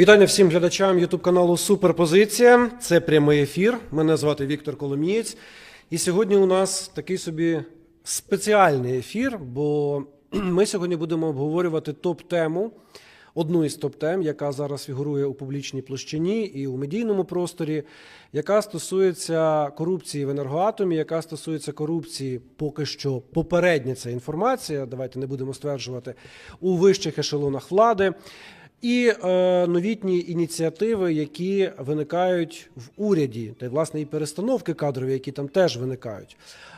Вітання всім глядачам Ютуб каналу Суперпозиція. Це прямий ефір. Мене звати Віктор Коломієць. І сьогодні у нас такий собі спеціальний ефір, бо ми сьогодні будемо обговорювати топ-тему, одну із топ-тем, яка зараз фігурує у публічній площині і у медійному просторі, яка стосується корупції в енергоатомі, яка стосується корупції, поки що попередня ця інформація. Давайте не будемо стверджувати у вищих ешелонах влади. І е, новітні ініціативи, які виникають в уряді, та й власне і перестановки кадрові, які там теж виникають.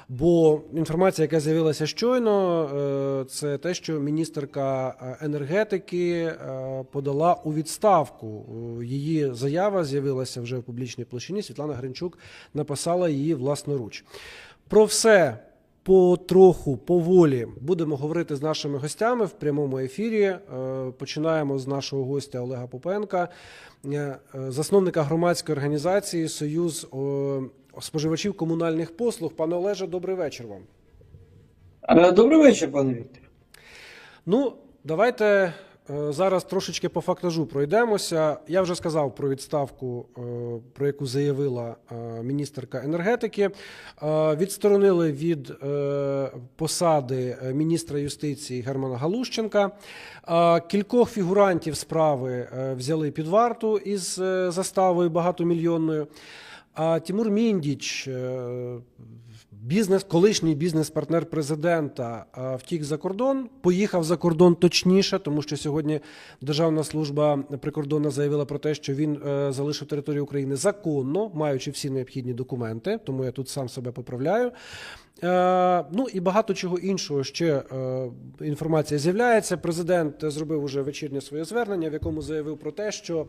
Бо інформація, яка з'явилася щойно, е, це те, що міністерка е, енергетики е, подала у відставку. Е, Її заява з'явилася вже в публічній площині. Світлана Гринчук написала її власноруч. Про все потроху, поволі будемо говорити з нашими гостями в прямому ефірі. Е, Починаємо з нашого гостя Олега Попенка, е, засновника громадської організації Союз споживачів комунальних послуг. Пане Олеже, добрий вечір вам. Е, Добрий вечір, пане Віктор. Ну, давайте зараз трошечки по фактажу пройдемося. Я вже сказав про відставку, е, про яку заявила е, міністерка енергетики. Е, Відсторонили від е, посади е, міністра юстиції Германа Галущенка. Е, Кількох фігурантів справи е, взяли під варту із е, заставою багатомільйонною. А Тимур Міндіч, е, бізнес, колишній бізнес-партнер президента, е, втік за кордон, поїхав за кордон точніше, тому що сьогодні Державна служба прикордонна заявила про те, що він е, залишив територію України законно, маючи всі необхідні документи. Тому я тут сам себе поправляю. Е, Ну і багато чого іншого ще е, інформація з'являється. Президент зробив уже вечірнє своє звернення, в якому заявив про те, що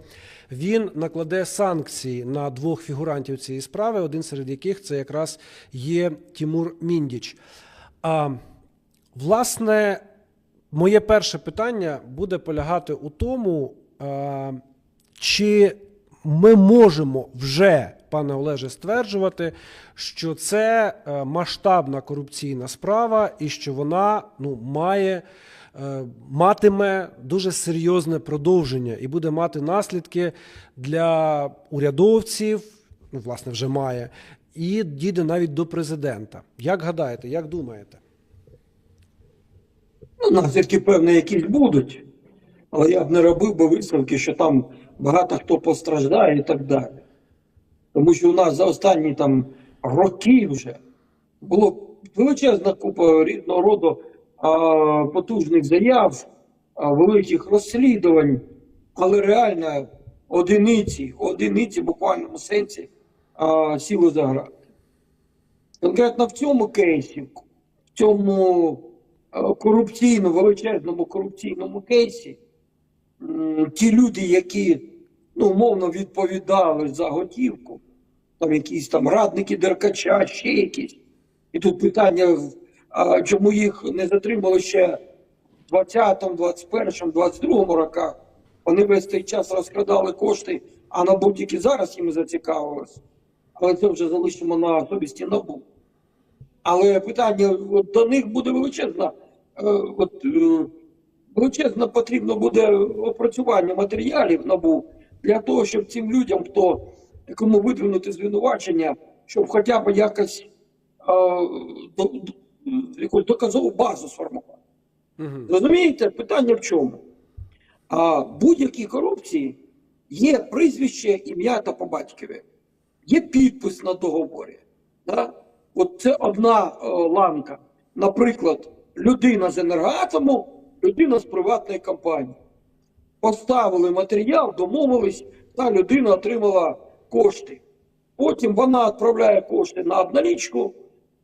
він накладе санкції на двох фігурантів цієї справи, один серед яких це якраз є Тімур Міндіч. А власне, моє перше питання буде полягати у тому, е, чи ми можемо вже, пане Олеже, стверджувати, що це е, масштабна корупційна справа і що вона ну, має. е, Матиме дуже серйозне продовження і буде мати наслідки для урядовців, ну, власне, вже має, і дійде навіть до президента. Як гадаєте, як думаєте? Ну, наслідки, певні, якісь будуть, але я б не робив би висновки, що там багато хто постраждає і так далі. Тому що у нас за останні там роки вже було величезна купа різного роду а, потужних заяв, а, великих розслідувань, але реально одиниці, одиниці в буквальному сенсі а, сіли за грати. Конкретно в цьому кейсі, в цьому корупційному, величезному корупційному кейсі, ті люди, які ну, умовно відповідали за готівку, там якісь там радники Деркача, ще якісь. І тут питання, а, чому їх не затримали ще в 20, 21, 22 роках. Вони весь цей час розкрадали кошти, а НАБУ тільки зараз їм зацікавилось. Але це вже залишимо на особисті НАБУ. Але питання от до них буде величезна. е, От, е, величезно потрібно буде опрацювання матеріалів НАБУ для того, щоб цим людям, хто кому видвинути звинувачення, щоб хоча б якось е, якусь доказову базу сформувати. Угу. Розумієте, питання в чому? А будь-якій корупції є прізвище, ім'я та по батькові, є підпис на договорі. Да? От це одна е, ланка. Наприклад, людина з енергоатому, людина з приватної компанії. Поставили матеріал, домовились, та людина отримала кошти. Потім вона відправляє кошти на обналічку,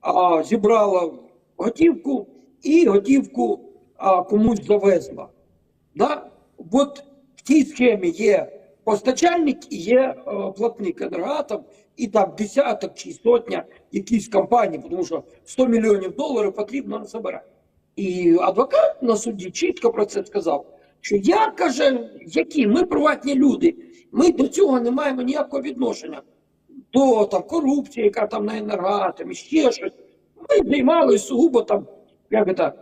а зібрала готівку і готівку а, комусь завезла. Да? От в тій схемі є постачальник і є е, платник енергоатом, і там десяток чи сотня якісь компаній, тому що 100 мільйонів доларів потрібно насобирати. І адвокат на суді чітко про це сказав, що я каже, які ми приватні люди, ми до цього не маємо ніякого відношення. До там корупції, яка там на енергоатомі, ще щось. Ми займалися сугубо там, як це, е,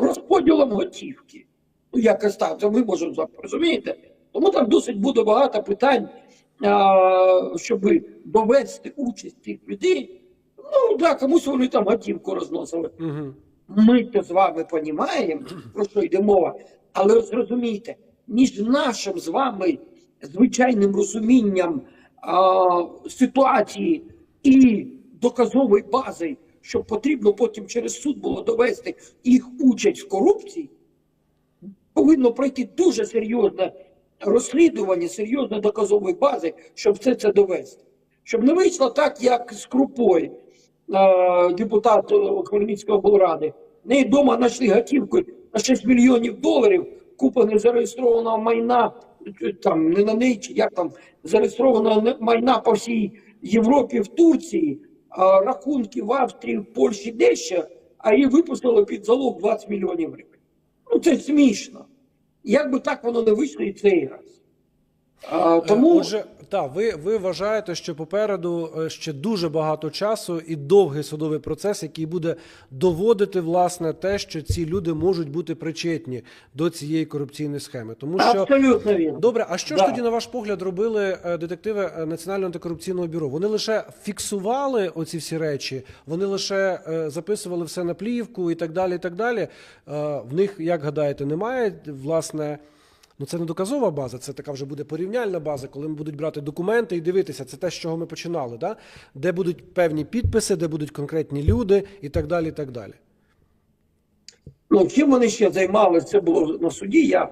розподілом готівки. Ну, якось так, це ми можемо розумієте? Тому там досить буде багато питань, а, щоб довести участь цих людей. Ну, да, комусь вони там готівку розносили. Угу. Ми це з вами розуміємо, про що йде мова, але зрозумійте, між нашим з вами звичайним розумінням а, ситуації і доказової бази, що потрібно потім через суд було довести їх участь в корупції, повинно пройти дуже серйозне розслідування, серйозної доказової бази, щоб все це довести. Щоб не вийшло так, як з Крупою, депутат е, Хмельницької облради. В неї вдома знайшли готівку на 6 мільйонів доларів, купа незареєстрованого майна, е, там не на неї, чи як там зареєстрованого майна по всій Європі, в Турції, а рахунки в Австрії, в Польщі дещо, а її випустили під залог 20 мільйонів гривень. Ну це смішно. Як би так воно не вийшло і цей раз. А, тому Отже, так, ви, ви вважаєте, що попереду е, ще дуже багато часу і довгий судовий процес, який буде доводити власне те, що ці люди можуть бути причетні до цієї корупційної схеми. Тому що абсолютно вірно. Добре, а що ж тоді, на ваш погляд, робили е, детективи е, Національного антикорупційного бюро? Вони лише фіксували оці всі речі, вони лише е, записували все на плівку і так далі. І так далі. Е, В них, як гадаєте, немає власне. Ну, це не доказова база, це така вже буде порівняльна база, коли ми будуть брати документи і дивитися. Це те, з чого ми починали, да? де будуть певні підписи, де будуть конкретні люди і так далі. І так далі. Ну, чим вони ще займалися, це було на суді. Я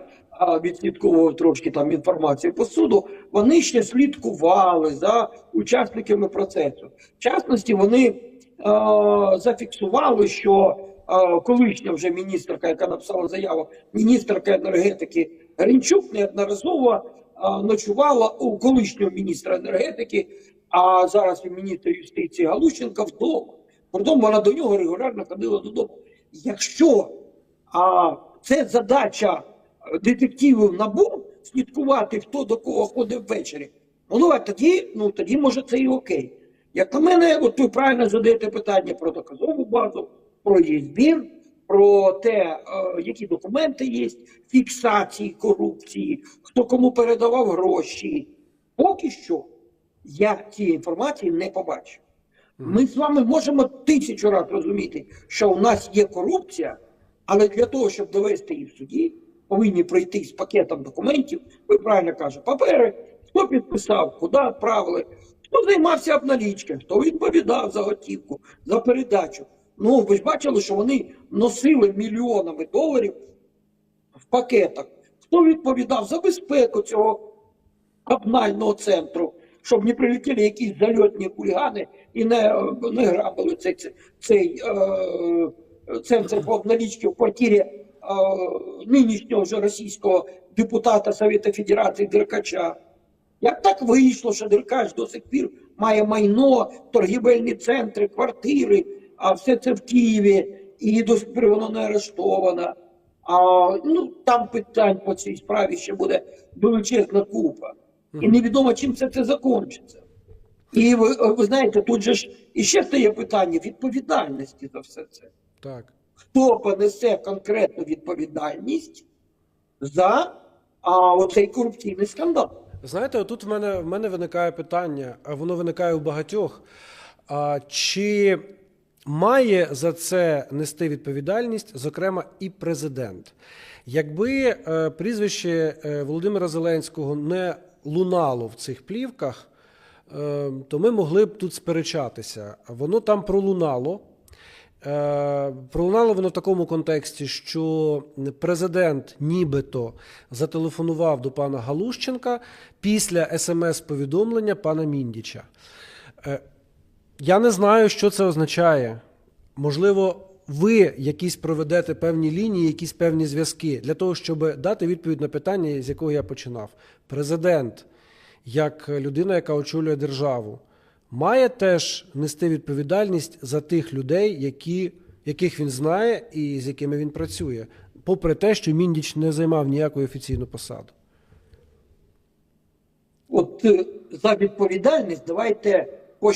відслідковував трошки там інформацію по суду. Вони ще слідкували за учасниками процесу. В частності, вони а, зафіксували, що а, колишня вже міністерка, яка написала заяву, міністерка енергетики Гринчук неодноразово ночувала у колишнього міністра енергетики, а зараз і міністр юстиції Галущенка вдома. Притом вона до нього регулярно ходила додому. Якщо а, це задача е, детективів НАБУ слідкувати, хто до кого ходить ввечері, ну давай тоді, ну тоді може це і окей. Як на мене, от ви правильно задаєте питання про доказову базу, про її збір, про те, е, які документи є, фіксації корупції, хто кому передавав гроші. Поки що я цієї інформації не побачив. Ми з вами можемо тисячу разів розуміти, що у нас є корупція, але для того, щоб довести її в суді, повинні пройти з пакетом документів, ви правильно кажете, папери, хто підписав, куди відправили, хто займався обналічкою, хто відповідав за готівку, за передачу. Ну, ви ж бачили, що вони носили мільйонами доларів в пакетах. Хто відповідав за безпеку цього обнального центру, щоб не прилетіли якісь зальотні хулігани і не, не грабили цей, цей, е, центр по обналічці в квартирі е, нинішнього вже російського депутата Совєту Федерації Деркача. Як так вийшло, що Деркач до сих пір має майно, торгівельні центри, квартири, а все це в Києві, і до воно не арештовано. А ну там питань по цій справі ще буде величезна купа. І невідомо, чим це, це закінчиться. І ви, ви знаєте, тут же ж іще стає питання відповідальності за все це. Так. Хто понесе конкретну відповідальність за а, оцей корупційний скандал? Знаєте, отут в мене, в мене виникає питання, а воно виникає у багатьох. А, чи має за це нести відповідальність, зокрема, і президент? Якби е, прізвище е, Володимира Зеленського не лунало в цих плівках, е, то ми могли б тут сперечатися. Воно там пролунало. Пролунало воно в такому контексті, що президент нібито зателефонував до пана Галущенка після смс-повідомлення пана Міндіча. Я не знаю, що це означає. Можливо, ви якісь проведете певні лінії, якісь певні зв'язки для того, щоб дати відповідь на питання, з якого я починав. Президент, як людина, яка очолює державу, має теж нести відповідальність за тих людей, які, яких він знає і з якими він працює, попри те, що Міндіч не займав ніяку офіційну посаду. От е, за відповідальність давайте по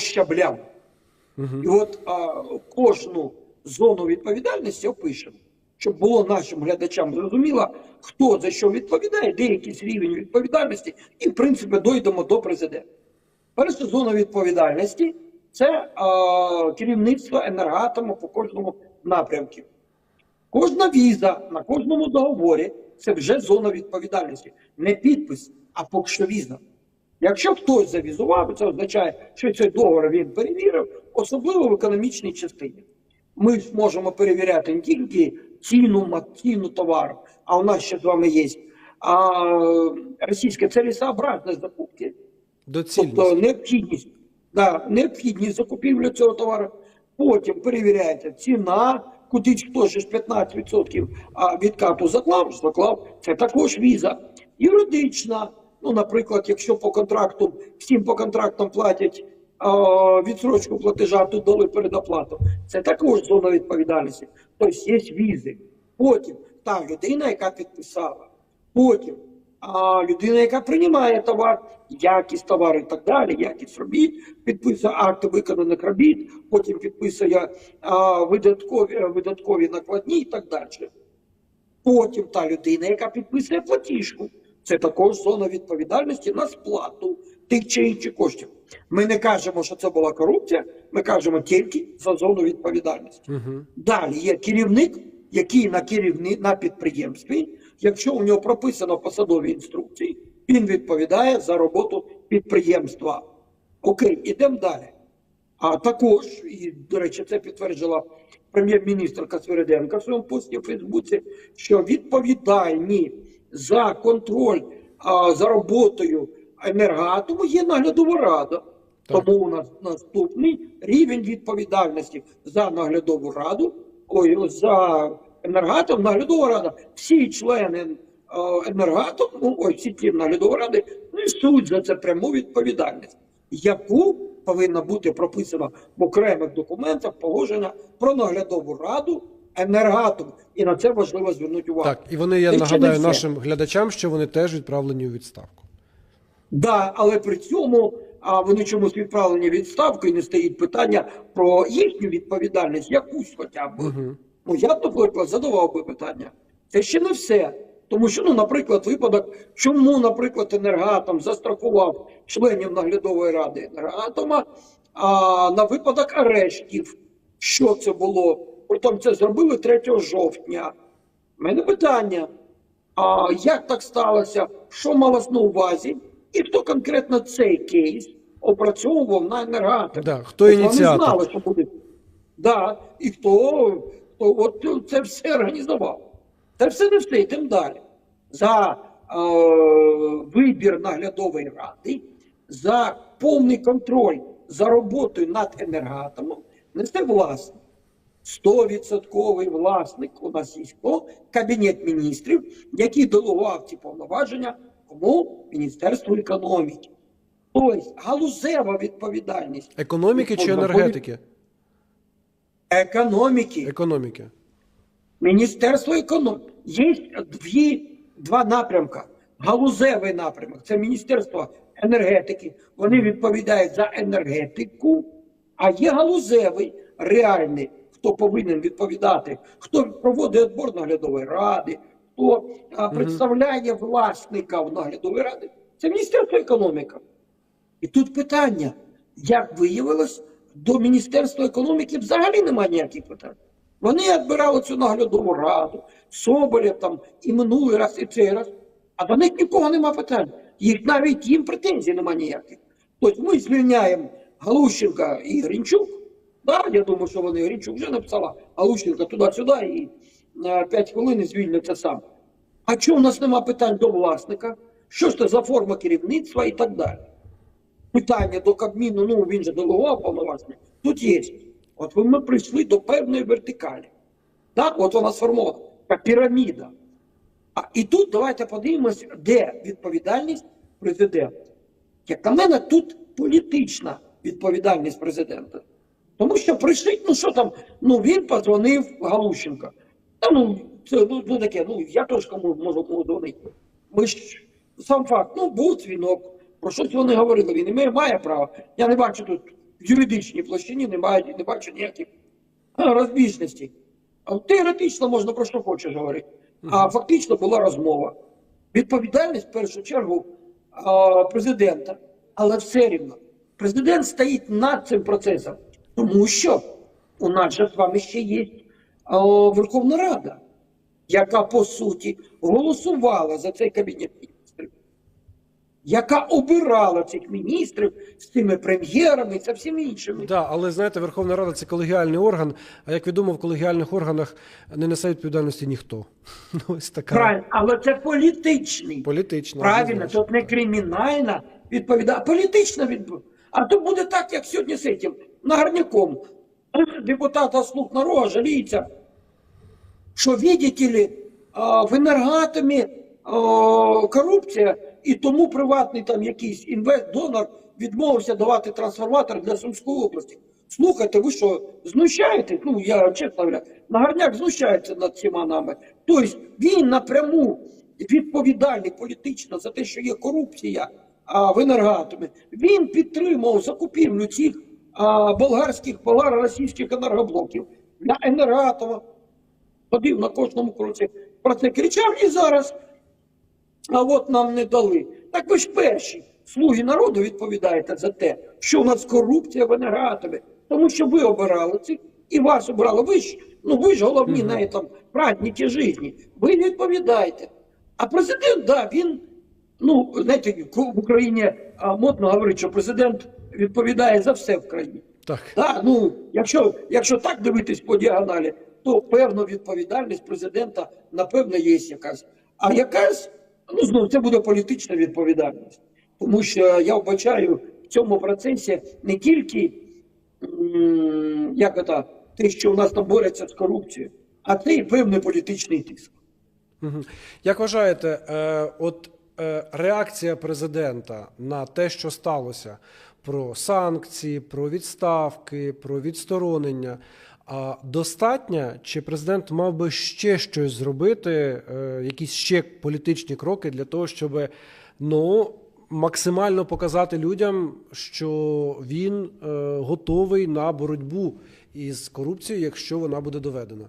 щаблям. І от а, кожну зону відповідальності опишемо. щоб було нашим глядачам зрозуміло, хто за що відповідає, де якийсь рівень відповідальності, і, в принципі, дойдемо до президента. Перша зона відповідальності це е, керівництво енергоатому по кожному напрямку. Кожна віза на кожному договорі це вже зона відповідальності. Не підпис, а поки що віза. Якщо хтось завізував, це означає, що цей договор він перевірив, особливо в економічній частині. Ми ж можемо перевіряти не тільки ціну, ціну товару, а у нас ще з вами є а, російська цілесообразність закупки. Доцільність. Тобто необхідність, да, необхідність закупівлі цього товару. Потім перевіряється ціна, куди хто ж 15% відкату заклав, заклав. Це також віза. Юридична. Ну, наприклад, якщо по контракту, всім по контрактам платять відсрочку платежа, тут дали передоплату. Це також зона відповідальності. Тобто є візи. Потім та людина, яка підписала. Потім а людина, яка приймає товар, якість товару і так далі, якість робіт, підписує акти виконаних робіт, потім підписує а, видаткові, видаткові накладні і так далі. Потім та людина, яка підписує платіжку, це також зона відповідальності на сплату тих чи інших коштів. Ми не кажемо, що це була корупція, ми кажемо тільки за зону відповідальності. Угу. Далі є керівник, який на керівні на підприємстві, якщо у нього прописано посадові інструкції, він відповідає за роботу підприємства. Окей, ідемо далі. А також, і, до речі, це підтверджила прем'єр-міністрка Свириденка в своєму пості у Фейсбуці, що відповідальні за контроль а, за роботою енергоатому є наглядова рада. Так. Тому у нас наступний рівень відповідальності за наглядову раду, ой, за енергатом, наглядова рада. Всі члени е, енергатому, ой, всі ті наглядової ради несуть за це пряму відповідальність, яку повинна бути прописана в окремих документах положення про наглядову раду енергатом. І на це важливо звернути увагу. Так, і вони, я ще нагадаю нашим глядачам, що вони теж відправлені у відставку. Да, але при цьому а вони чомусь відправлені відставку і не стоїть питання про їхню відповідальність, якусь хоча б. Угу. Ну я б, наприклад, задавав би питання. Це ще не все. Тому що, ну, наприклад, випадок, чому, наприклад, енергоатом застрахував членів наглядової ради енергоатома а, на випадок арештів. Що це було? Притом це зробили 3 жовтня. У мене питання. А як так сталося? Що малось на увазі? І хто конкретно цей кейс опрацьовував на енергоатомі? Да, хто ініціатор? Вони знали, що буде. Да, і хто, хто от це все організував. Це все не все, йдемо далі. За е, вибір наглядової ради, за повний контроль за роботою над енергоатомом несе власник. 100% власник у нас є? Кабінет міністрів, який делегував ці повноваження кому? Міністерству економіки. Тобто галузева відповідальність Економіки чи енергетики? економіки. Економіки. Міністерство економіки. Є дві, два напрямки. Галузевий напрямок це Міністерство енергетики. Вони відповідають за енергетику, а є галузевий, реальний, хто повинен відповідати, хто проводить відбор наглядової ради, хто представляє власника в наглядовій раді. Це Міністерство економіки. І тут питання, як виявилось, до Міністерства економіки взагалі немає ніяких питань. Вони відбирали цю наглядову раду, Соболєв там і минулий раз, і цей раз. А до них нікого нема питань. Їх навіть їм претензій нема ніяких. Тобто ми звільняємо Галущенка і Гринчук. Да, я думаю, що вони Гринчук вже написала Галущенка туди-сюди і 5 хвилин звільняться сам. А чому у нас нема питань до власника? Що ж це за форма керівництва і так далі? питання до Кабміну, ну він же делегував повноваження, тут є. От ми прийшли до певної вертикалі. Так, от вона сформована, піраміда. А і тут давайте подивимось, де відповідальність президента. Як на мене, тут політична відповідальність президента. Тому що прийшли, ну що там, ну він подзвонив Галущенко. Та ну, це ну, ну таке, ну я теж кому можу кому дзвонити. Ми ж сам факт, ну був дзвінок, про щось вони говорили, він має, має право. Я не бачу тут в юридичній площині, немає, не бачу ніяких а, розбіжностей. Теоретично можна про що хочеш говорити, а фактично була розмова. Відповідальність в першу чергу президента, але все рівно. Президент стоїть над цим процесом, тому що у нас же з вами ще є Верховна Рада, яка по суті голосувала за цей кабінет міністрів, яка обирала цих міністрів з цими прем'єрами та всіми іншими. Да, але знаєте, Верховна Рада це колегіальний орган. А як відомо, в колегіальних органах не несе відповідальності ніхто. Ну, ось така Правильно, але це політичний. політична. Правильно, тут не кримінальна відповідальність, а політична відповідальність. А то буде так, як сьогодні з цим нагарняком. Депутата слуг народу жаліється, що, видите ли, в енергоатомі корупція, і тому приватний там якийсь інвест-донор відмовився давати трансформатор для Сумської області. Слухайте, ви що, знущаєтесь? Ну, я чесно говоря, Нагарняк знущається над всіма нами. Тобто він напряму відповідальний політично за те, що є корупція в енергоатомі. Він підтримував закупівлю цих а, болгарських, болгаро-російських енергоблоків для енергоатома. Ходив на кожному кроці про це кричав і зараз. А от нам не дали. Так ви ж перші слуги народу відповідаєте за те, що у нас корупція в енергоатомі. Тому що ви обирали цих і вас обирали. Ви ж, ну ви ж головні на этом празднике житті. Ви відповідаєте. А президент, да, він, ну, знаєте, в Україні модно говорить, що президент відповідає за все в країні. Так. Так, ну, якщо, якщо так дивитись по діагоналі, то певна відповідальність президента, напевно, є якась. А якась, ну знову, це буде політична відповідальність. Тому що я вбачаю в цьому процесі не тільки як це, те, що у нас там борються з корупцією, а це і певний політичний тиск. Як вважаєте, е, от е, реакція президента на те, що сталося, про санкції, про відставки, про відсторонення, а достатня? Чи президент мав би ще щось зробити, е, якісь ще політичні кроки для того, щоб ну, максимально показати людям, що він е, готовий на боротьбу із корупцією, якщо вона буде доведена?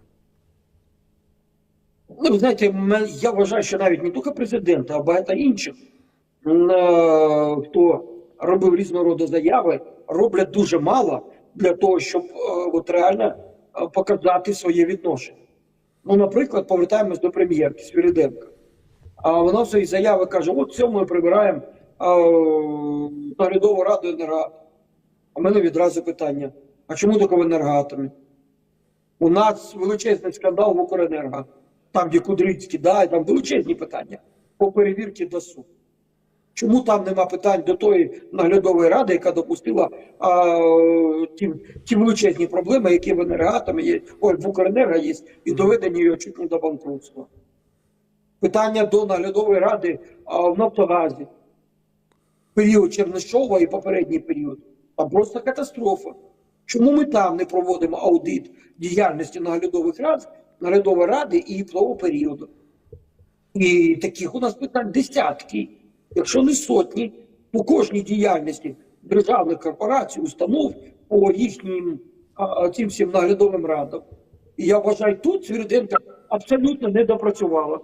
Ну, ви знаєте, я вважаю, що навіть не тільки президент, а багато інших, е, хто робив різного роду заяви, роблять дуже мало для того, щоб е, от реально е, показати своє відношення. Ну, наприклад, повертаємось до прем'єрки Свириденка. А вона в своїй заяві каже: от цьому ми прибираємо е, наглядову раду енергоатому. А в мене відразу питання: а чому тільки в енергоатомі? У нас величезний скандал в Укренерго, там, де Кудрицький, да, там величезні питання по перевірці ДАСУ. Чому там нема питань до тої наглядової ради, яка допустила а, ті, ті величезні проблеми, які в енергоатомі є, ой, в Укренерго є, і доведені його чуть не до банкрутства. Питання до наглядової ради а, в Нафтогазі. Період Чернишова і попередній період. Там просто катастрофа. Чому ми там не проводимо аудит діяльності наглядових рад, наглядової ради і того періоду? І таких у нас питань десятки, якщо не сотні, по кожній діяльності державних корпорацій, установ по їхнім цим всім наглядовим радам. І я вважаю, тут Свириденко абсолютно не допрацювала.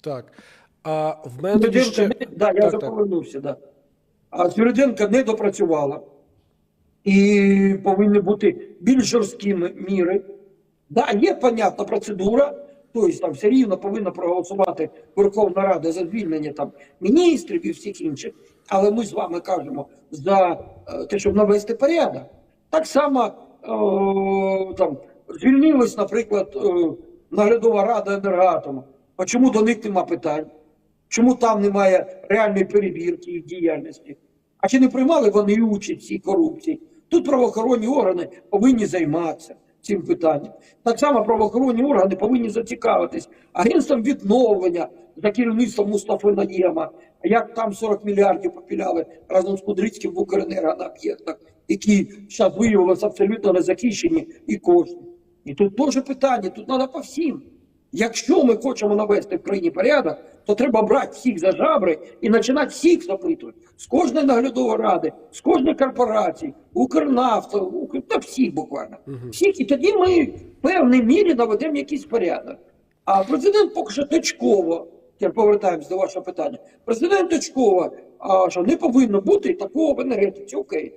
Так. А в мене тоді ще... не, да, я Так, так. да. А Свириденко не допрацювала. І повинні бути більш жорсткі міри. Да, є понятна процедура, тобто там все рівно повинна проголосувати Верховна Рада за звільнення там міністрів і всіх інших. Але ми з вами кажемо за е, те, щоб навести порядок. Так само е, там звільнилась, наприклад, е, наглядова рада енергоатому. А чому до них нема питань? Чому там немає реальної перевірки їх діяльності? А чи не приймали вони участь в цій корупції? Тут правоохоронні органи повинні займатися цим питанням. Так само правоохоронні органи повинні зацікавитись агентством відновлення за керівництвом Мустафи Наєма, як там 40 мільярдів попіляли разом з Кудрицьким в Укренерго на об'єктах, які зараз виявилися абсолютно незахищені і кошти. І тут теж питання, тут треба по всім. Якщо ми хочемо навести в країні порядок, то треба брати всіх за жабри і починати всіх запитувати. З кожної наглядової ради, з кожної корпорації, Укрнафта, Укр... та всіх буквально. Всіх, і тоді ми в певній мірі наведемо якийсь порядок. А президент поки що точково, тепер повертаємось до вашого питання. Президент точково, а, що не повинно бути такого в енергетиці, окей.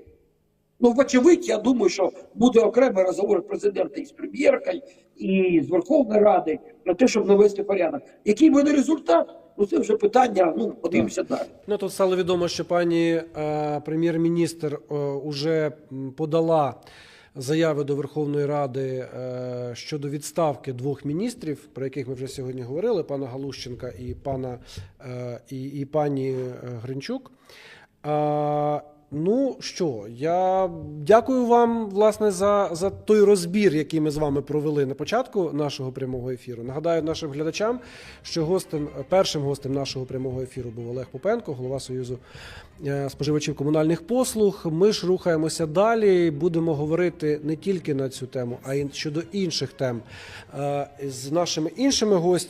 Ну, вочевидь, я думаю, що буде окремий розговор президента із прем'єркою, і з Верховної Ради про те, щоб навести порядок. Який буде результат? Ну це вже питання. Ну подивимося далі. Ну тут стало відомо, що пані е, прем'єр-міністр е, уже подала заяви до Верховної Ради е, щодо відставки двох міністрів, про яких ми вже сьогодні говорили: пана Галущенка і пана е, і, і пані е, Гринчук. Ну що, я дякую вам власне за, за той розбір, який ми з вами провели на початку нашого прямого ефіру. Нагадаю нашим глядачам, що гостем, першим гостем нашого прямого ефіру був Олег Попенко, голова Союзу е, споживачів комунальних послуг. Ми ж рухаємося далі. Будемо говорити не тільки на цю тему, а й щодо інших тем е, з нашими іншими гостями.